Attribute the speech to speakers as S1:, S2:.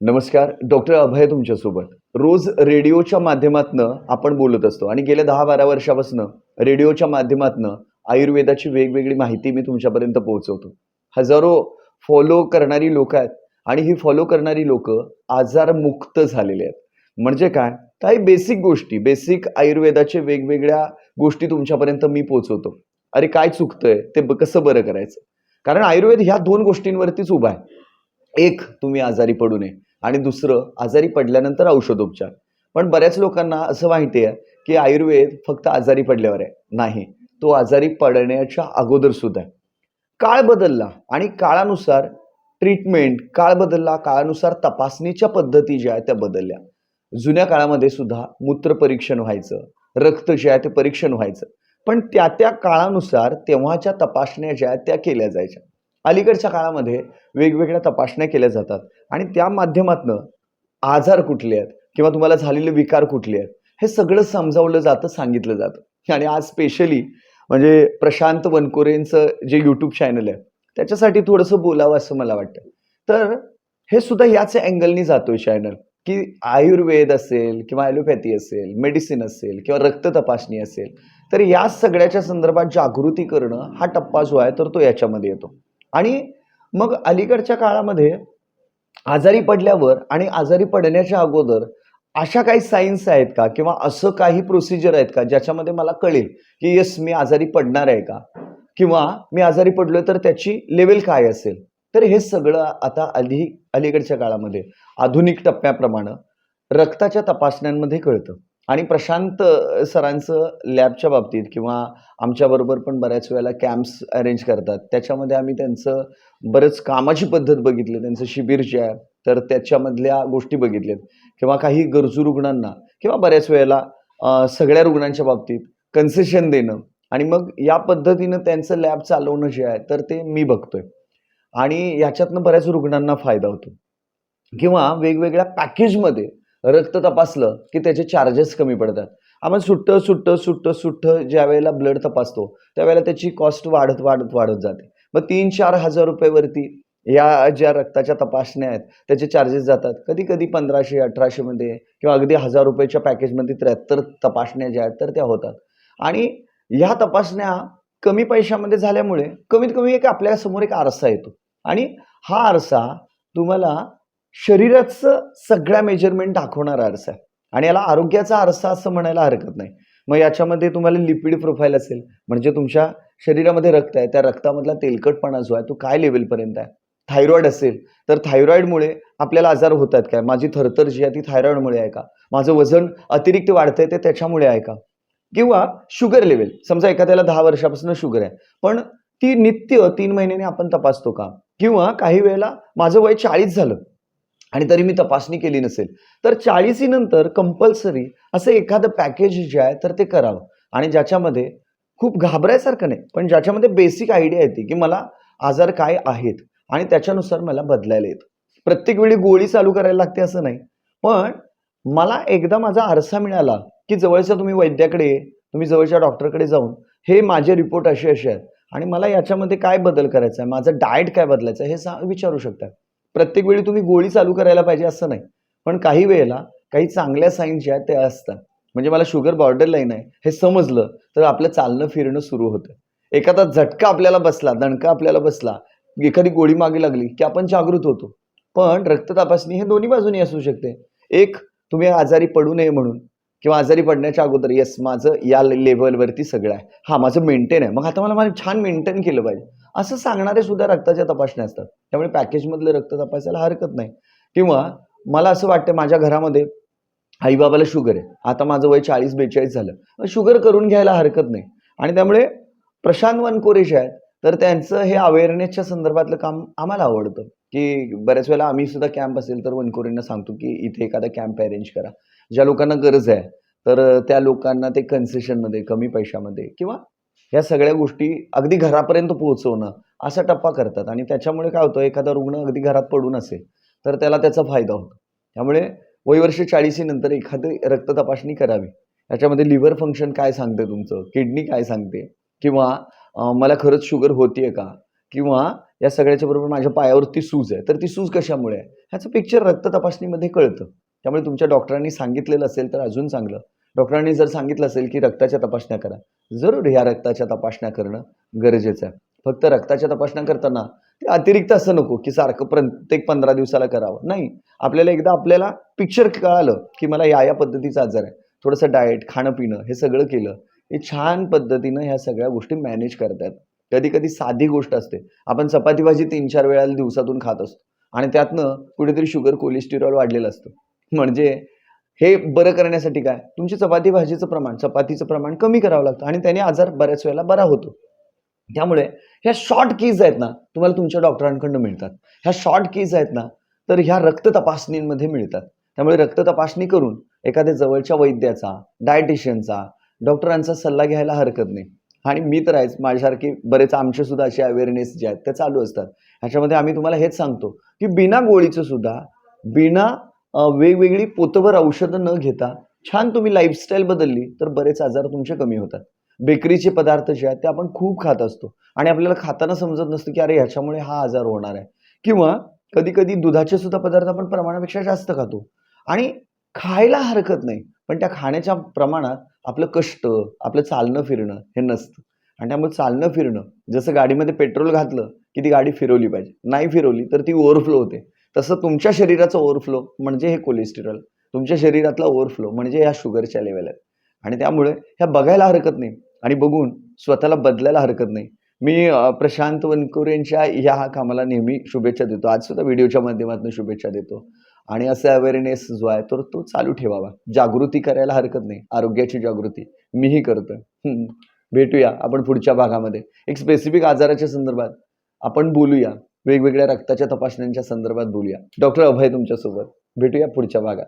S1: नमस्कार डॉक्टर अभय तुमच्यासोबत. रोज रेडिओच्या माध्यमातनं आपण बोलत असतो आणि गेल्या दहा बारा वर्षापासून रेडिओच्या माध्यमातनं आयुर्वेदाची वेगवेगळी माहिती मी तुमच्यापर्यंत पोहोचवतो. हजारो फॉलो करणारी लोक आहेत आणि ही फॉलो करणारी लोक आजारमुक्त झालेले आहेत. म्हणजे काय? काही बेसिक गोष्टी बेसिक आयुर्वेदाचे वेगवेगळ्या गोष्टी तुमच्यापर्यंत मी पोहोचवतो. अरे काय चुकतंय? ते कसं बरं करायचं? कारण आयुर्वेद ह्या दोन गोष्टींवरतीच उभा आहे. एक तुम्ही आजारी पडू नये. आणि दुसरं आजारी पडल्यानंतर औषधोपचार. पण बऱ्याच लोकांना असं माहिती आहे की आयुर्वेद फक्त आजारी पडल्यावर आहे नाही. तो आजारी पडण्याच्या अगोदर सुद्धा आहे. काळ बदलला आणि काळानुसार ट्रीटमेंट काळ बदलला काळानुसार तपासणीच्या पद्धती ज्या आहेत त्या बदलल्या. जुन्या काळामध्ये सुद्धा मूत्र परीक्षण व्हायचं रक्त जे आहे ते परीक्षण व्हायचं. पण त्या त्या काळानुसार तेव्हाच्या तपासण्या ज्या आहेत त्या केल्या जायच्या. अलीकडच्या काळामध्ये वेगवेगळ्या तपासण्या केल्या जातात. आणि त्या माध्यमातनं आजार कुठले आहेत? किंवा तुम्हाला झालेले विकार कुठले आहेत? हे सगळं समजावलं जातं सांगितलं जातं. आणि आज स्पेशली म्हणजे प्रशांत वनकोरेंचं जे यूट्यूब चॅनल आहे त्याच्यासाठी थोडंसं बोलावं असं मला वाटतं. तर हे सुद्धा याच अँगलनी जातोय चॅनल की आयुर्वेद असेल किंवा ॲलोपॅथी असेल मेडिसिन असेल किंवा रक्त तपासणी असेल तर या सगळ्याच्या संदर्भात जागृती करणं हा टप्पा जो आहे तर तो याच्यामध्ये येतो. आणि मग अलीकडच्या काळामध्ये आजारी पडल्यावर आणि आजारी पडण्याच्या अगोदर अशा काही सायन्स आहेत का? किंवा असं काही प्रोसिजर आहेत का? ज्याच्यामध्ये मला कळेल की येस मी आजारी पडणार आहे का? किंवा मी आजारी पडलोय तर त्याची लेवल काय असेल? तर हे सगळं आता अली अलीकडच्या काळामध्ये आधुनिक टप्प्याप्रमाणे रक्ताच्या तपासण्यांमध्ये कळतं. आणि प्रशांत सरांचं लॅबच्या बाबतीत किंवा आमच्याबरोबर पण बऱ्याच वेळेला कॅम्प्स अरेंज करतात. त्याच्यामध्ये आम्ही त्यांचं बरंच कामाची पद्धत बघितली. त्यांचं शिबिर जे आहे तर त्याच्यामधल्या गोष्टी बघितल्यात. किंवा काही गरजू रुग्णांना किंवा बऱ्याच वेळेला सगळ्या रुग्णांच्या बाबतीत कन्सेशन देणं आणि मग या पद्धतीनं त्यांचं लॅब चालवणं जे आहे तर ते मी बघतोय. आणि याच्यातनं बऱ्याच रुग्णांना फायदा होतो. किंवा वेगवेगळ्या पॅकेजमध्ये रक्त तपासलं की त्याचे चार्जेस कमी पडतात. आपण सुट्टं सुट्टं सुट्टं सुट्टं ज्या वेळेला ब्लड तपासतो त्यावेळेला त्याची कॉस्ट वाढत वाढत वाढत जाते. मग तीन चार हजार रुपयेवरती या ज्या रक्ताच्या तपासण्या आहेत त्याचे चार्जेस जातात. कधी कधी पंधराशे अठराशेमध्ये किंवा अगदी हजार रुपयाच्या पॅकेजमध्ये त्र्याहत्तर तपासण्या ज्या आहेत तर त्या होतात. आणि ह्या तपासण्या कमी पैशामध्ये झाल्यामुळे कमीत कमी एक आपल्यासमोर एक आरसा येतो. आणि हा आरसा तुम्हाला शरीराचं सगळ्या मेजरमेंट दाखवणारा आरसा आहे. आणि याला आरोग्याचा आरसा असं म्हणायला हरकत नाही. मग याच्यामध्ये तुम्हाला लिपिड प्रोफाईल असेल म्हणजे तुमच्या शरीरामध्ये रक्त आहे त्या रक्तामधला तेलकटपणा जो आहे तो काय लेवलपर्यंत आहे? थायरॉईड असेल तर थायरॉईडमुळे आपल्याला आजार होतात काय? माझी थरथर जी आहे ती थायरॉईडमुळे आहे का? माझं वजन अतिरिक्त वाढतंय ते त्याच्यामुळे आहे का? किंवा शुगर लेवल समजा एखाद्याला दहा वर्षापासून शुगर आहे पण ती नित्य तीन महिन्याने आपण तपासतो का? किंवा काही वेळेला माझं वय चाळीस झालं आणि तरी मी तपासणी केली नसेल. तर चाळीसी नंतर कंपल्सरी असं एखादं पॅकेज जे आहे तर ते करावं. आणि ज्याच्यामध्ये खूप घाबरायसारखं नाही पण ज्याच्यामध्ये बेसिक आयडिया येते की मला आजार काय आहेत आणि त्याच्यानुसार मला बदलायला येतं. प्रत्येक वेळी गोळी चालू करायला लागते असं नाही. पण मला एकदा माझा आरसा मिळाला की जवळच्या तुम्ही वैद्याकडे तुम्ही जवळच्या डॉक्टरकडे जाऊन हे माझे रिपोर्ट असे असे आहेत आणि मला याच्यामध्ये काय बदल करायचा आहे माझं डाएट काय बदलायचं आहे हे सा विचारू शकता. प्रत्येक वेळी तुम्ही गोळी चालू करायला पाहिजे असं नाही. पण काही वेळेला काही चांगल्या साईन्स ज्या आहेत त्या असतात. म्हणजे मला शुगर बॉर्डर लाईन आहे हे समजलं तर आपलं चालणं फिरणं सुरू होतं. एखादा झटका आपल्याला बसला दणका आपल्याला बसला एखादी गोळी मागे लागली की आपण जागृत होतो. पण रक्त तपासणी हे दोन्ही बाजूनी असू शकते. एक तुम्ही आजारी पडू नये म्हणून किंवा आजारी पडण्याच्या अगोदर येस माझं या लेवलवरती सगळं आहे. हा माझं मेंटेन आहे. मग आता मला माझं छान मेंटेन केलं पाहिजे. असं सांगणारे सुद्धा रक्ताच्या तपासण्या असतात. त्यामुळे पॅकेजमधलं रक्त तपासायला हरकत नाही. किंवा मला असं वाटतं माझ्या घरामध्ये आईबाबाला शुगर आहे. आता माझं वय चाळीस बेचाळीस झालं. शुगर करून घ्यायला हरकत नाही. आणि त्यामुळे प्रशांत वनकोरे जे आहेत. तर त्यांचं हे अवेअरनेसच्या संदर्भातलं काम आम्हाला आवडतं. की बऱ्याच वेळेला आम्ही सुद्धा कॅम्प असेल तर वनकोरेंना सांगतो की इथे एखादा कॅम्प अरेंज करा. ज्या लोकांना गरज आहे. तर त्या लोकांना ते कन्सेशनमध्ये कमी पैशामध्ये किंवा ह्या सगळ्या गोष्टी अगदी घरापर्यंत पोहोचवणं असा टप्पा करतात. आणि त्याच्यामुळे काय होतं एखादा रुग्ण अगदी घरात पडून असेल तर त्याला त्याचा फायदा होतो. त्यामुळे वयवर्ष चाळीसीनंतर एखादी रक्त तपासणी करावी. याच्यामध्ये लिव्हर फंक्शन काय सांगते तुमचं? किडनी काय सांगते? किंवा मला खरंच शुगर होतीये का? किंवा या सगळ्याच्या बरोबर माझ्या पायावरती सूज आहे तर ती सूज कशामुळे आहे? ह्याचं पिक्चर रक्त तपासणीमध्ये कळतं. त्यामुळे तुमच्या डॉक्टरांनी सांगितलेलं असेल तर अजून चांगलं. डॉक्टरांनी जर सांगितलं असेल की रक्ताच्या तपासण्या करा जरूर ह्या रक्ताच्या तपासण्या करणं गरजेचं आहे. फक्त रक्ताच्या तपासण्या करताना ते अतिरिक्त असं नको की सारखं प्रत्येक पंधरा दिवसाला करावं. नाही आपल्याला एकदा आपल्याला पिक्चर कळालं की मला या या पद्धतीचा आजार आहे. थोडंसं डाएट खाणं पिणं हे सगळं केलं हे छान पद्धतीनं ह्या सगळ्या गोष्टी मॅनेज करतात कधी कधी साधी गोष्ट असते. आपण चपाती भाजी तीन चार वेळा दिवसातून खात असतो आणि त्यातनं कुठेतरी शुगर कोलेस्टेरॉल वाढलेलं असतं. म्हणजे हे बरं करण्यासाठी काय? तुमची चपाती भाजीचं प्रमाण चपातीचं प्रमाण कमी करावं लागतं आणि त्याने आजार बऱ्याच वेळेला बरा होतो. त्यामुळे ह्या शॉर्ट कीज आहेत ना तुम्हाला तुमच्या डॉक्टरांकडून मिळतात. ह्या शॉर्ट कीज आहेत ना तर ह्या रक्त तपासणींमध्ये मिळतात. त्यामुळे रक्त तपासणी करून एखाद्या जवळच्या वैद्याचा डायटिशियनचा डॉक्टरांचा सल्ला घ्यायला हरकत नाही. आणि मी तर आहेच माझ्यासारखे बरेच आमचे सुद्धा असे अवेअरनेस जे आहेत ते चालू असतात. ह्याच्यामध्ये आम्ही तुम्हाला हेच सांगतो की बिना गोळीचं सुद्धा बिना वेगवेगळी पोतभर औषधं न घेता छान तुम्ही लाईफस्टाईल बदलली तर बरेच आजार तुमचे कमी होतात. बेकरीचे पदार्थ जे आहेत ते आपण खूप खात असतो. आणि आपल्याला खाताना समजत नसतं की अरे ह्याच्यामुळे हा आजार होणार आहे. किंवा कधी कधी दुधाचे सुद्धा पदार्थ आपण प्रमाणापेक्षा जास्त खातो. आणि खायला हरकत नाही पण त्या खाण्याच्या प्रमाणात आपलं कष्ट आपलं चालणं फिरणं हे नसतं. आणि त्यामुळे चालणं फिरणं जसं गाडीमध्ये पेट्रोल घातलं की ती गाडी फिरवली पाहिजे. नाही फिरवली तर ती ओव्हरफ्लो होते. तसं तुमच्या शरीराचा ओव्हरफ्लो म्हणजे हे कोलेस्टेरॉल तुमच्या शरीरातला ओव्हरफ्लो म्हणजे ह्या शुगरच्या लेवल आहेत. आणि त्यामुळे ह्या बघायला हरकत नाही. आणि बघून स्वतःला बदलायला हरकत नाही. मी प्रशांत वनकर यांच्या ह्या कामाला नेहमी शुभेच्छा देतो. आज सुद्धा व्हिडिओच्या माध्यमातून शुभेच्छा देतो. आणि असा अवेअरनेस जो आहे तर तो चालू ठेवावा. जागृती करायला हरकत नाही. आरोग्याची जागृती. मीही करतोय. भेटूया आपण पुढच्या भागामध्ये. एक स्पेसिफिक आजाराच्या संदर्भात आपण बोलूया. वेगवेगळ्या रक्ताच्या तपासण्यांच्या संदर्भात बोलूया. डॉक्टर अभय तुमच्यासोबत. भेटूया पुढच्या भागात.